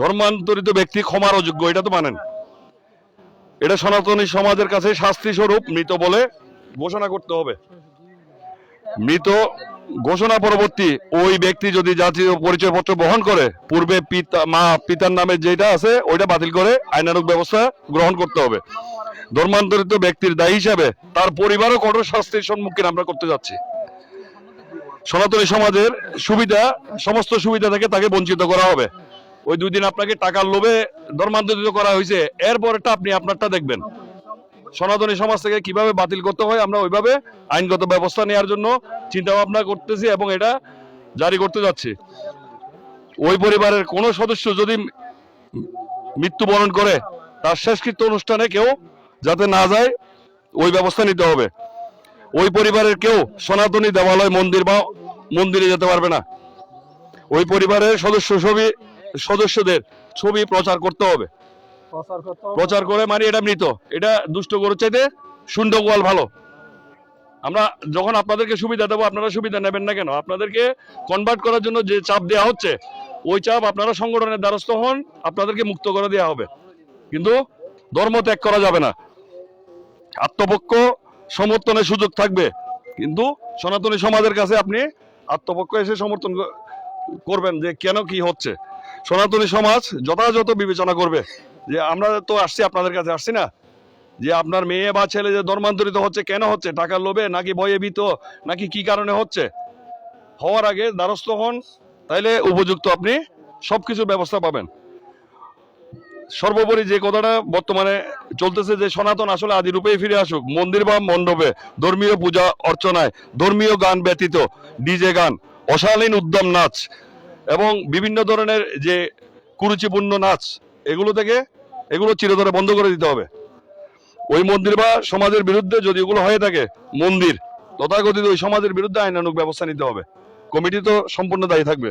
ধর্মান্তরিত ব্যক্তি ক্ষমার অযোগ্য এটা তো মানেন। এটা সনাতনী সমাজের কাছে শাস্তি স্বরূপ, মৃত বলে ঘোষণা করতে হবে। মৃত ঘোষণা পরবর্তী, ওই ব্যক্তি যদি জাতীয় পরিচয়পত্র বহন করে, পূর্বে পিতা, মা, পিতার নামে যেটা আছে, ওইটা বাতিল করে আইনানুগ ব্যবস্থা গ্রহণ করতে হবে। ধর্মান্তরিত ব্যক্তির দায়ী হিসাবে তার পরিবারও কঠোর শাস্তির সম্মুখীন আমরা করতে যাচ্ছি। সনাতনী সমাজের সুবিধা, সমস্ত সুবিধা থেকে তাকে বঞ্চিত করা হবে। ওই দুই দিন আপনাকে টাকার লোভে ধর্মান্তরিত করা হয়েছে। এরপরটা আপনি আপনারটা দেখবেন। সনাতনী সমাজ থেকে কীভাবে বাতিল করতে হয়, আমরা ওইভাবে আইনগত ব্যবস্থা নেওয়ার জন্য চিন্তা ভাবনা করতেছি এবং এটা জারি করতে যাচ্ছি। ওই পরিবারের কোনো সদস্য যদি মৃত্যুবরণ করে, তার শেষকৃত্য অনুষ্ঠানে কেউ যাতে না যায়, ওই ব্যবস্থা নিতে হবে। ওই পরিবারের কেউ সনাতনী দেবালয় মন্দির বা মন্দিরে যেতে পারবে না। ওই পরিবারের সদস্য ছবি সদস্যদের ছবি প্রচার করতে হবে। প্রচার করে মানে এটা মৃত। এটা দুষ্ট গরুর চাইতে শুন্ড গোয়াল ভালো। আমরা যখন আপনাদেরকে সুবিধা দেবো আপনারা সুবিধা নেবেন না কেন? আপনাদেরকে কনভার্ট করার জন্য যে চাপ দেওয়া হচ্ছে ওই চাপ আপনারা সংগঠনের দ্বারস্থ হন আপনাদেরকে মুক্ত করে দেওয়া হবে। কিন্তু ধর্ম ত্যাগ করা যাবে না। আত্মপক্ষ সমর্থনের সুযোগ থাকবে। কিন্তু সনাতনী সমাজের কাছে আপনি আত্মপক্ষ এসে সমর্থন করবেন যে কেন কি হচ্ছে। সনাতনী সমাজ যথাযথ বিবেচনা করবে। যে আমরা তো আসছি, আপনাদের কাছে আসছি না? যে আপনার মেয়ে বা ছেলে যে ধর্মান্তরিত হচ্ছে, কেন হচ্ছে? টাকার লোভে নাকি ভয়ে ভীত? নাকি কি কারণে হচ্ছে? হওয়ার আগে দ্বারস্থ হন, তাইলে উপযুক্ত আপনি সবকিছু ব্যবস্থা পাবেন। সর্বোপরি যে কথাটা বর্তমানে চলতেছে, যে সনাতন আসলে আদি রূপেই ফিরে আসুক। মন্দির বা মণ্ডপে ধর্মীয় পূজা অর্চনায় ধর্মীয় গান ব্যতীত, ডিজে গান, অশালীন উদ্যম নাচ এবং বিভিন্ন ধরনের যে কুরুচিপূর্ণ নাচ, এগুলো থেকে এগুলো চিরতরে বন্ধ করে দিতে হবে। ওই মন্দির বা সমাজের বিরুদ্ধে যদি ওগুলো হয়ে থাকে, মন্দির, তথাকথিত ওই সমাজের বিরুদ্ধে আইনানুক ব্যবস্থা নিতে হবে। কমিটি তো সম্পূর্ণ দায়ী থাকবে।